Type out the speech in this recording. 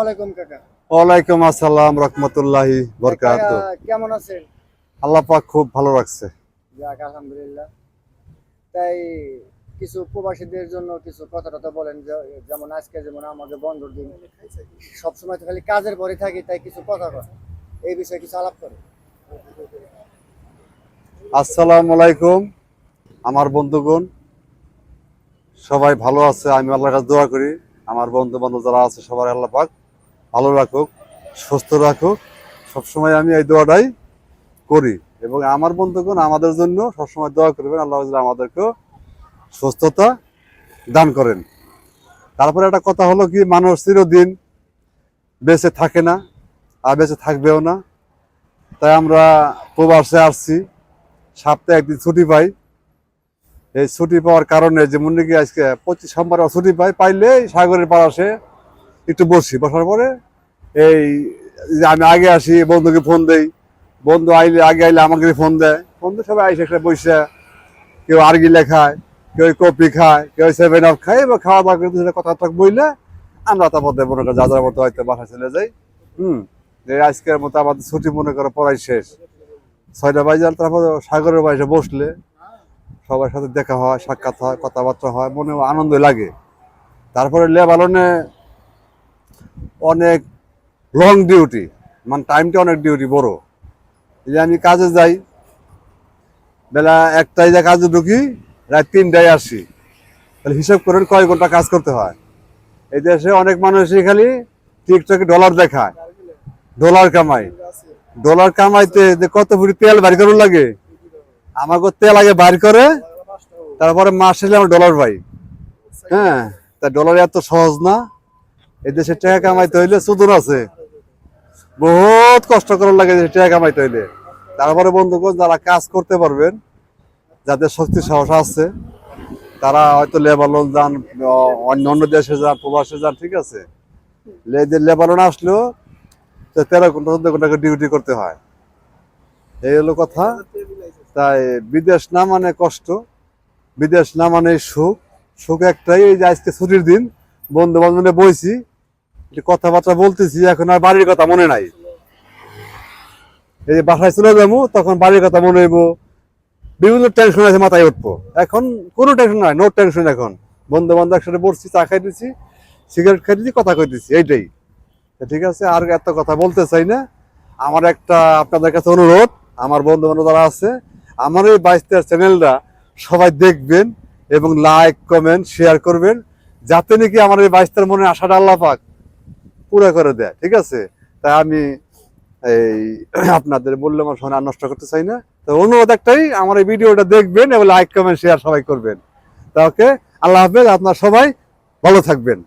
ওয়ালাইকুম আসসালাম রহমতুল্লাহি বরকাত। কেমন আছেন? আল্লাহ পাক খুব ভালো রাখছে। যাক আলহামদুলিল্লাহ। তাই কিছু প্রবাসীদের জন্য কিছু কথা টথা বলেন যেমন আজকে যেমন আমাদের বন্ধুর দিন সবসময় তো খালি কাজের পরে থাকি তাই কিছু কথা কর এই বিষয়ে কিছু আলাপ করে আসসালামু আলাইকুম আমার বন্ধুগণ। সবাই ভালো আছে আমি আল্লাহ কাছে দোয়া করি। আমার বন্ধু বান্ধব যারা আছে সবার আল্লাহ পাক ভালো রাখুক, সুস্থ রাখুক। সবসময় আমি এই দোয়াটাই করি এবং আমার বন্ধুগণ আমাদের জন্য সবসময় দোয়া করবেন, আল্লাহ আমাদেরকেও সুস্থতা দান করেন। তারপরে একটা কথা হলো কি, মানুষ চিরদিন বেঁচে থাকে না আর বেঁচে থাকবেও না। তাই আমরা প্রবাসে আসছি, সপ্তাহে একদিন ছুটি পাই। এই ছুটি পাওয়ার কারণে যে মুন্নিকে আজকে পঁচিশ সোমবার ছুটি পাই পাইলে সাগরের পার আসে, একটু বসি। বসার পরে এই, আমি আগে আসি, বন্ধুকে ফোন দেই। বন্ধু আইলে, আগে আইলে আমাকে ফোন দেয়। দিয়ে সবাই আইসে একটা বসে। কেউ আরগিলে খায় কেউ কপি খায়, কেউ সেভেন আপ খায়, এবার খাওয়া দাওয়া করে দুজনে কথা টক বইলে আমরা তার মধ্যে মনে যা যার মতো হয়তো বাসা চলে যাই। হুম, যে আজকের মতো আমাদের ছুটি মনে করো পড়াই শেষ। ছয়টা বাজে আর তারপর সাগরের বাড়িতে বসলে সবার সাথে দেখা হয়, সাক্ষাৎ হয়, কথাবার্তা হয় মনে আনন্দ লাগে। তারপরে লেবালনে অনেক লং ডিউটি মানে টাইমটা অনেক ডিউটি বড়। এই যে আমি কাজে যাই, বেলা একটাই যা কাজে ঢুকি, রাত তিনটায় আসি। তাহলে হিসাব করেন কয় ঘণ্টা কাজ করতে হয়। এই দেশে অনেক মানুষই খালি টিকটকে ডলার দেখায়। ডলার কামাই ডলার কামাইতে যে কত ফুটি তেল বাড়ি করুন লাগে? আমাকে তেল আগে বাইর করে, তারপরে মাস শেষে আমরা ডলার পাই হ্যাঁ তা ডলার এত সহজ না। এই দেশে টাকা কামাইতে হইলে সুদূর আছে। বহুত কষ্ট করার লাগে টাকা কামাইতে হইলে। তারপরে বন্ধুগণ যারা কাজ করতে পারবেন, যাদের শক্তি সাহস আছে, তারা হয়তো লেবানন যান অন্য অন্য দেশে যান, প্রবাসে যান, ঠিক আছে? লে- লেবানন আসলেও তো তেরো ঘণ্টা, চোদ্দ ঘণ্টা ডিউটি করতে হয়। এই হলো কথা। তাই বিদেশ না মানে কষ্ট, বিদেশ না মানে সুখ। সুখ একটাই এই যে আজকে ছুটির দিন বন্ধু বান্ধবে বইছি। কথাবার্তা বলতেছি, এখন আর বাড়ির কথা মনে নাই। এই যে বাসায় চলে যাব, তখন বাড়ির কথা মনে হইব। বিভিন্ন টেনশন আছে, মাথায় উঠবো। এখন কোনো টেনশন নাই নো টেনশন এখন। বন্ধু বান্ধব একসাথে বসছি, চা খাই দিচ্ছি সিগারেট খাই দিচ্ছি কথা কইতেছি, এইটাই। ঠিক আছে, আর এত কথা বলতে চাই না। আমার একটা আপনাদের কাছে অনুরোধ, আমার বন্ধু বান্ধব যারা আছে, আমার এই বাইশটার চ্যানেলটা সবাই দেখবেন এবং লাইক কমেন্ট শেয়ার করবেন, যাতে নাকি আমার এই বাইশটার মনে আশাটা আল্লাহ পাক পুরো করে দেয়, ঠিক আছে? তাই আমি এই আপনাদের মূল্যবান আর নষ্ট করতে চাই না। তো অনুরোধ একটাই, আমার এই ভিডিওটা দেখবেন এবং লাইক কমেন্ট শেয়ার সবাই করবেন। তা ওকে, আল্লাহ হাফেজ, আপনার সবাই ভালো থাকবেন।